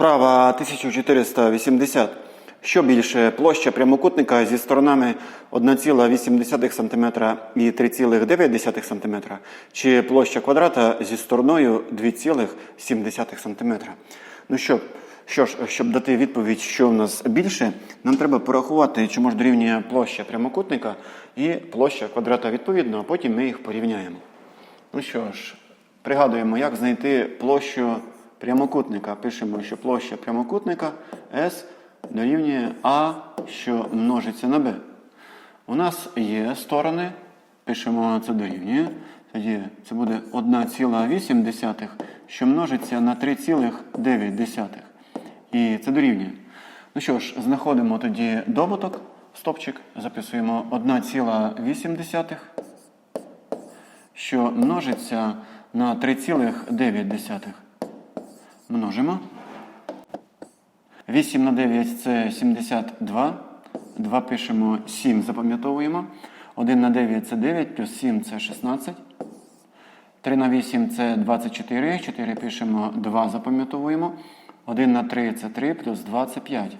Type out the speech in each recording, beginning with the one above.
Вправа 1480. Що більше площа прямокутника зі сторонами 1,8 см і 3,9 см, чи площа квадрата зі стороною 2,7 см? Ну що, що ж, щоб дати відповідь, що в нас більше, нам треба порахувати, чому ж дорівнює площа прямокутника і площа квадрата відповідно, а потім ми їх порівняємо. Ну що ж, пригадуємо, як знайти площу прямокутника. Пишемо, що площа прямокутника S дорівнює А, що множиться на B. У нас є сторони, пишемо це дорівнює. Тоді це буде 1,8, що множиться на 3,9. І це дорівнює. Ну що ж, знаходимо тоді добуток, стопчик, записуємо 1,8 що множиться на 3,9. Множимо. 8 на 9 це 72. 2 пишемо 7, запам'ятовуємо. 1 на 9 це 9, плюс 7 це 16. 3 на 8 це 24. 4 пишемо 2, запам'ятовуємо. 1 на 3 це 3, плюс 2 це 5.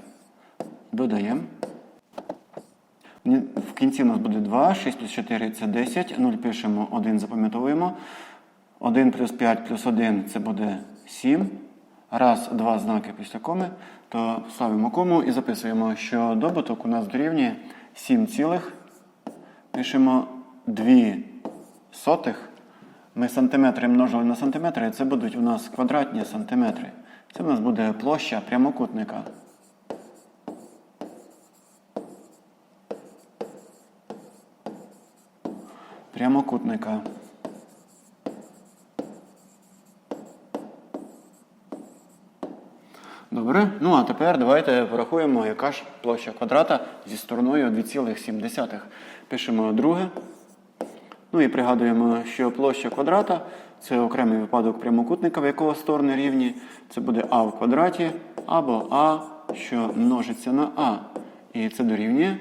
Додаємо. В кінці у нас буде 2, 6 плюс 4 це 10, 0 пишемо, 1 запам'ятовуємо. 1 плюс 5 плюс 1 це буде 7. Раз, два знаки після коми, то ставимо кому і записуємо, що добуток у нас дорівнює 7 цілих. Пишемо 2 сотих. Ми сантиметри множили на сантиметри, і це будуть у нас квадратні сантиметри. Це у нас буде площа прямокутника. прямокутника. Добре. Ну а тепер давайте порахуємо, яка ж площа квадрата зі стороною 2,7. Пишемо друге. Ну і пригадуємо, що площа квадрата це окремий випадок прямокутника, в якого сторони рівні. Це буде а в квадраті або а, що множиться на а. І це дорівнює.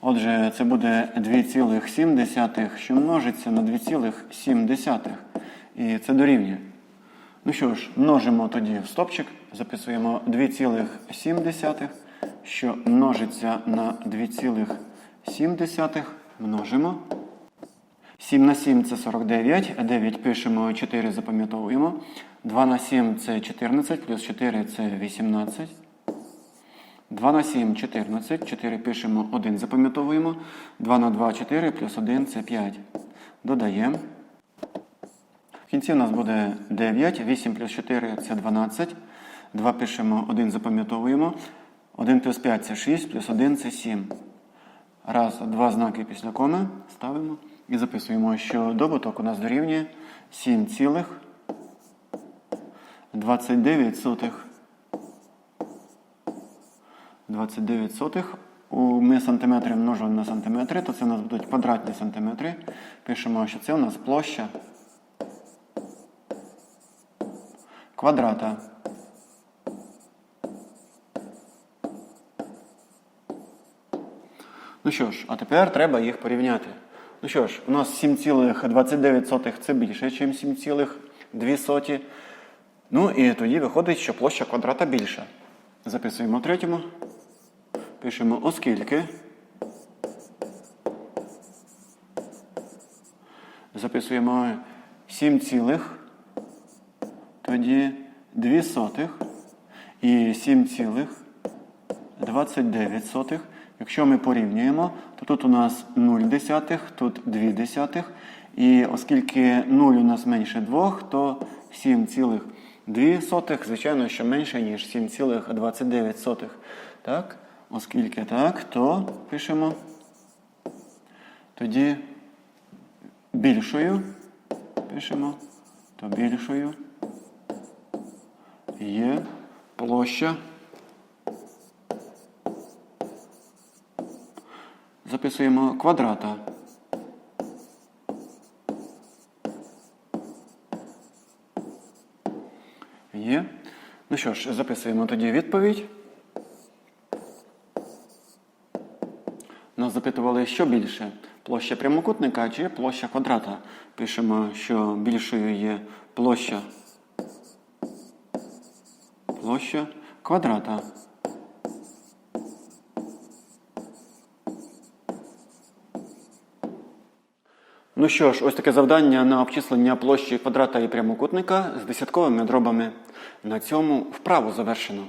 Отже, це буде 2,7, що множиться на 2,7. І це дорівнює. Ну що ж, множимо тоді в стопчик, записуємо 2,7, що множиться на 2,7. Множимо. 7 на 7 це 49, 9 пишемо, 4 запам'ятовуємо. 2 на 7 це 14, плюс 4 це 18. 2 на 7 14, 4 пишемо, 1 запам'ятовуємо. 2 на 2 4, плюс 1 це 5. Додаємо. В кінці у нас буде 9, 8 плюс 4 це 12. 2 пишемо, 1 запам'ятовуємо. 1 плюс 5 це 6, плюс 1 це 7. Раз, два знаки після коми ставимо і записуємо, що добуток у нас дорівнює 7 цілих 29 сотих. 29 сотих. Ми сантиметри множимо на сантиметри, то це у нас будуть квадратні сантиметри. Пишемо, що це у нас площа квадрата. Ну що ж, а тепер треба їх порівняти. Ну що ж, у нас 7,29 це більше, ніж 7,2. Ну і тоді виходить, що площа квадрата більша. Записуємо третьому. Пишемо оскільки. Записуємо 7 цілих, тоді 2 сотих і 7 цілих 29 сотих. Якщо ми порівнюємо, то тут у нас 0 десятих, тут 2 десятих. І оскільки 0 у нас менше 2, то 7 цілих 2 сотих, звичайно, що менше, ніж 7,29. Так? Оскільки так, то пишемо тоді більшою. Пишемо, то більшою є площа. Записуємо квадрата. Є. Ну що ж, записуємо тоді відповідь. Нас запитували, що більше площа прямокутника чи площа квадрата. Пишемо, що більшою є площа. Площа квадрата. Ну що ж, ось таке завдання на обчислення площі квадрата і прямокутника з десятковими дробами. На цьому вправу завершено.